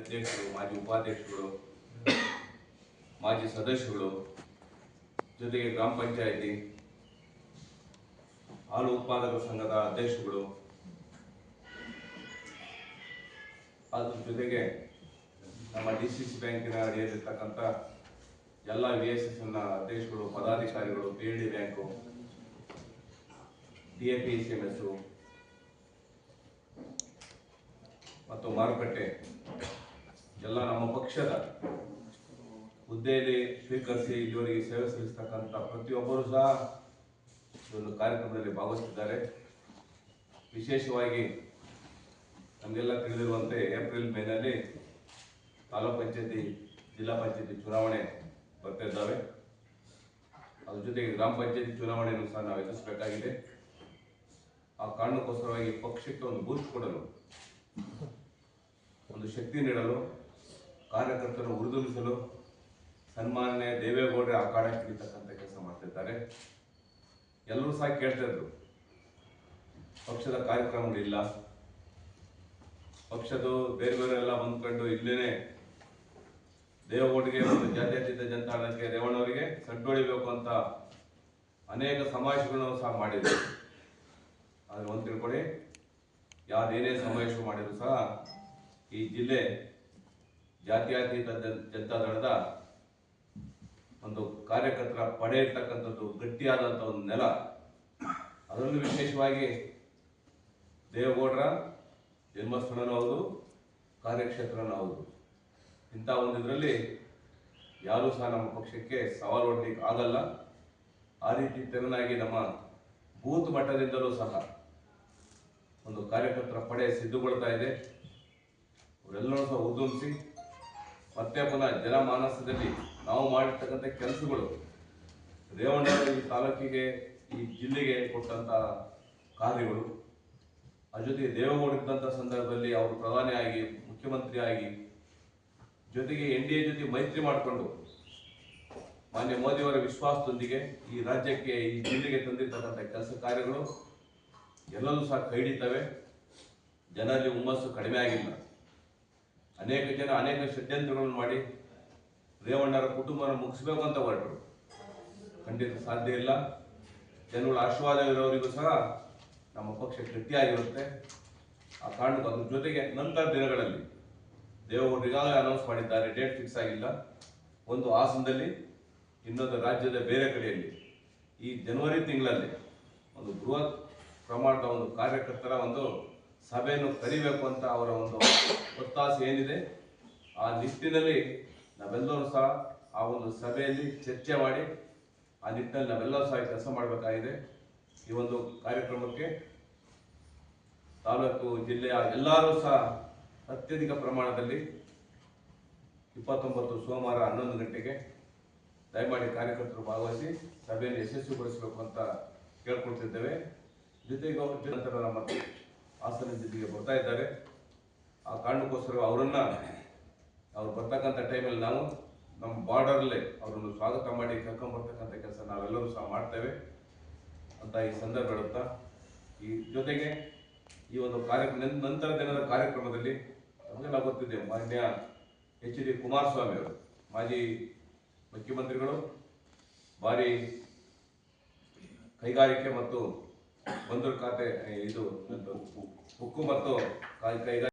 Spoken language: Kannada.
ಅಧ್ಯಕ್ಷರು, ಮಾಜಿ ಉಪಾಧ್ಯಕ್ಷರುಗಳು ಮಾಜಿ ಸದಸ್ಯರುಗಳು ಜೊತೆಗೆ ಗ್ರಾಮ ಪಂಚಾಯಿತಿ, ಹಾಲು ಉತ್ಪಾದಕರ ಸಂಘದ ಅಧ್ಯಕ್ಷರುಗಳು, ಅದ್ರ ಜೊತೆಗೆ ನಮ್ಮ ಡಿ ಸಿ ಸಿ ಬ್ಯಾಂಕಿನ ಅಡಿಯಲ್ಲಿರ್ತಕ್ಕಂಥ ಎಲ್ಲ ವಿ ಎಸ್ ಎಸ್ನ ಅಧ್ಯಕ್ಷಗಳು ಪದಾಧಿಕಾರಿಗಳು, P D bank, D A P C M S ಮತ್ತು ಮಾರುಕಟ್ಟೆ ಎಲ್ಲ ನಮ್ಮ ಪಕ್ಷದ ಹುದ್ದೆಯಲ್ಲಿ ಸ್ವೀಕರಿಸಿ ಇಲ್ಲಿವರೆಗೆ ಸೇವೆ ಸಲ್ಲಿಸ್ತಕ್ಕಂಥ ಪ್ರತಿಯೊಬ್ಬರು ಸಹ ಈ ಒಂದು ಕಾರ್ಯಕ್ರಮದಲ್ಲಿ ಭಾಗವಹಿಸಿದ್ದಾರೆ ವಿಶೇಷವಾಗಿ ನಮಗೆಲ್ಲ ತಿಳಿದಿರುವಂತೆ ಏಪ್ರಿಲ್ ಮೇನಲ್ಲಿ ತಾಲೂಕ್ ಪಂಚಾಯತಿ, ಜಿಲ್ಲಾ ಪಂಚಾಯತಿ ಚುನಾವಣೆ ಬರ್ತಾ ಇದ್ದಾವೆ. ಅದ್ರ ಜೊತೆಗೆ ಗ್ರಾಮ ಪಂಚಾಯತಿ ಚುನಾವಣೆಯನ್ನು ಸಹ ನಾವು ಎದುರಿಸಬೇಕಾಗಿದೆ. ಆ ಕಾರಣಕ್ಕೋಸ್ಕರವಾಗಿ ಪಕ್ಷಕ್ಕೆ ಒಂದು ಬೂಸ್ಟ್ ಕೊಡಲು, ಒಂದು ಶಕ್ತಿ ನೀಡಲು ಕಾರ್ಯಕರ್ತರನ್ನು ಹುರಿದುಂಬಿಸಲು ಸನ್ಮಾನ್ಯ ದೇವೇಗೌಡರ ಅಖಾಡ ಹಿಡಿತಕ್ಕಂಥ ಕೆಲಸ ಮಾಡ್ತಿದ್ದಾರೆ. ಎಲ್ಲರೂ ಸಹ ಕೇಳ್ತಾ ಇದ್ರು, ಪಕ್ಷದ ಕಾರ್ಯಕ್ರಮಗಳಿಲ್ಲ. ಪಕ್ಷದ್ದು ಬೇರೆ ಬೇರೆ ಬೇರೆಲ್ಲ ಹೊಂದ್ಕೊಂಡು ಇಲ್ಲೇನೆ ದೇವೇಗೌಡರಿಗೆ ಒಂದು ಜಾತ್ಯತೀತ ಜನತಾದಳಕ್ಕೆ, ರೇವಣ್ಣವರಿಗೆ ಸಡ್ಡೊಳಿಬೇಕು ಅಂತ ಅನೇಕ ಸಮಾವೇಶಗಳನ್ನು ಸಹ ಮಾಡಿದ್ರು. ಆದರೆ ಒಂದು ತಿಳ್ಕೊಳ್ಳಿ ಯಾರೇನೇ ಸಮಾವೇಶ ಮಾಡಿದ್ರು ಸಹ ಈ ಜಿಲ್ಲೆ ಜಾತ್ಯತೀತ ಜನತಾ ದಳದ ಒಂದು ಕಾರ್ಯಕರ್ತರ ಪಡೆ ಇರ್ತಕ್ಕಂಥದ್ದು ಗಟ್ಟಿಯಾದಂಥ ಒಂದು ನೆಲ. ಅದರಲ್ಲೂ ವಿಶೇಷವಾಗಿ ದೇವೇಗೌಡರ, ಜನ್ಮಸ್ಥಳನೂ ಹೌದು, ಕಾರ್ಯಕ್ಷೇತ್ರನೂ ಹೌದು. ಇಂಥ ಒಂದು ಇದರಲ್ಲಿ ಯಾರೂ ಸಹ ನಮ್ಮ ಪಕ್ಷಕ್ಕೆ ಸವಾಲು ಹೊಡಲಿಕ್ಕೆ ಆಗಲ್ಲ. ಆ ರೀತಿ ತೆರನಾಗಿ ನಮ್ಮ ಬೂತ್ ಮಟ್ಟದಿಂದಲೂ ಸಹ ಒಂದು ಕಾರ್ಯಕರ್ತರ ಪಡೆ ಸಿದ್ಧಗೊಳ್ತಾ ಇದೆ. ಅವರೆಲ್ಲರೂ ಸಹ ಉದ್ಯಮಿಸಿ ಮತ್ತೆ ಪುನಃ ಜನಮಾನಸದಲ್ಲಿ ನಾವು ಮಾಡಿರ್ತಕ್ಕಂಥ ಕೆಲಸಗಳು. ರೇವಣ್ಣವರು ಈ ತಾಲೂಕಿಗೆ, ಈ ಜಿಲ್ಲೆಗೆ ಕೊಟ್ಟಂತ ಕಾರ್ಯಗಳು. ಅದ್ರ ಜೊತೆಗೆ ದೇವೇಗೌಡ ಇದ್ದಂಥ ಸಂದರ್ಭದಲ್ಲಿ ಅವರು ಪ್ರಧಾನಿ ಆಗಿ ಮುಖ್ಯಮಂತ್ರಿ ಆಗಿ ಜೊತೆಗೆ ಎನ್ ಡಿ ಎ ಜೊತೆ ಮೈತ್ರಿ ಮಾಡಿಕೊಂಡು ಮಾನ್ಯ ಮೋದಿಯವರ ವಿಶ್ವಾಸದೊಂದಿಗೆ ಈ ರಾಜ್ಯಕ್ಕೆ, ಈ ಜಿಲ್ಲೆಗೆ ತಂದಿರ್ತಕ್ಕಂಥ ಕೆಲಸ ಕಾರ್ಯಗಳು ಎಲ್ಲವೂ ಸಹ ಕೈ ಜನರಲ್ಲಿ ಹುಮ್ಮಸ್ಸು ಕಡಿಮೆ ಆಗಿಲ್ಲ. ಅನೇಕ ಜನ, ಅನೇಕ ಷಡ್ಯಂತ್ರಗಳನ್ನು ಮಾಡಿ ರೇವಣ್ಣರ ಕುಟುಂಬನ ಮುಗಿಸ್ಬೇಕು ಅಂತ ಹೊರಟರು. ಖಂಡಿತ ಸಾಧ್ಯ ಇಲ್ಲ. ಜನಗಳ ಆಶೀರ್ವಾದ ಇರೋರಿಗೂ ಸಹ ನಮ್ಮ ಪಕ್ಷ ಗಟ್ಟಿಯಾಗಿರುತ್ತೆ. ಆ ಕಾರಣಕ್ಕೂ ಅದ್ರ ಜೊತೆಗೆ ನಂತರ ದಿನಗಳಲ್ಲಿ ದೇವೇಗೌಡರು ಈಗಾಗಲೇ ಅನೌನ್ಸ್ ಮಾಡಿದ್ದಾರೆ ಡೇಟ್ ಫಿಕ್ಸ್ ಆಗಿಲ್ಲ. ಒಂದು ಹಾಸನದಲ್ಲಿ, ಇನ್ನೊಂದು ರಾಜ್ಯದ ಬೇರೆ ಕಡೆಯಲ್ಲಿ ಈ ಜನವರಿ ತಿಂಗಳಲ್ಲಿ ಒಂದು ಬೃಹತ್ ಪ್ರಮಾಣದ ಒಂದು ಕಾರ್ಯಕರ್ತರ ಒಂದು ಸಭೆಯನ್ನು ಕರಿಬೇಕು ಅಂತ ಅವರ ಒಂದು ಒತ್ತಾಸೆ ಏನಿದೆ, ಆ ನಿಟ್ಟಿನಲ್ಲಿ ನಾವೆಲ್ಲರೂ ಸಹ ಆ ಒಂದು ಸಭೆಯಲ್ಲಿ ಚರ್ಚೆ ಮಾಡಿ ಆ ನಿಟ್ಟಿನಲ್ಲಿ ನಾವೆಲ್ಲರೂ ಸಹ ಕೆಲಸ ಮಾಡಬೇಕಾಗಿದೆ. ಈ ಒಂದು ಕಾರ್ಯಕ್ರಮಕ್ಕೆ ತಾಲೂಕು, ಜಿಲ್ಲೆಯ ಎಲ್ಲರೂ ಸಹ ಅತ್ಯಧಿಕ ಪ್ರಮಾಣದಲ್ಲಿ ಇಪ್ಪತ್ತೊಂಬತ್ತು ಸೋಮವಾರ ಹನ್ನೊಂದು ಗಂಟೆಗೆ ದಯಮಾಡಿ ಕಾರ್ಯಕರ್ತರು ಭಾಗವಹಿಸಿ ಸಭೆಯನ್ನು ಯಶಸ್ವಿಗೊಳಿಸಬೇಕು ಅಂತ ಕೇಳ್ಕೊಳ್ತಿದ್ದೇವೆ. ಜೊತೆಗೆ ಅವ್ರ ನಂತರ ನಮ್ಮ ಹಾಸನ ಜಿಲ್ಲೆಗೆ ಬರ್ತಾ ಇದ್ದಾರೆ. ಆ ಕಾರಣಕ್ಕೋಸ್ಕರ ಅವರನ್ನ ಅವ್ರು ಬರ್ತಕ್ಕಂಥ ಟೈಮಲ್ಲಿ ನಾವು ನಮ್ಮ ಬಾರ್ಡರಲ್ಲೇ ಅವರನ್ನು ಸ್ವಾಗತ ಮಾಡಿ ಕರ್ಕೊಂಡ್ಬರ್ತಕ್ಕಂಥ ಕೆಲಸ ನಾವೆಲ್ಲರೂ ಸಹ ಮಾಡ್ತೇವೆ ಅಂತ ಈ ಸಂದರ್ಭ ಹೇಳುತ್ತಾ, ಈ ಜೊತೆಗೆ ಈ ಒಂದು ಕಾರ್ಯಕ್ರಮ ನಂತರ ದಿನದ ಕಾರ್ಯಕ್ರಮದಲ್ಲಿ ನಮಗೆಲ್ಲ ಗೊತ್ತಿದೆ, ಮಾನ್ಯ ಎಚ್ ಡಿ ಕುಮಾರಸ್ವಾಮಿ ಅವರು, ಮಾಜಿ ಮುಖ್ಯಮಂತ್ರಿಗಳು, ಭಾರಿ ಕೈಗಾರಿಕೆ ಮತ್ತು ಬಂದರು ಖಾತೆ ಇದು ಉಕ್ಕು ಮತ್ತು ಕೈಗಾರಿಕೆ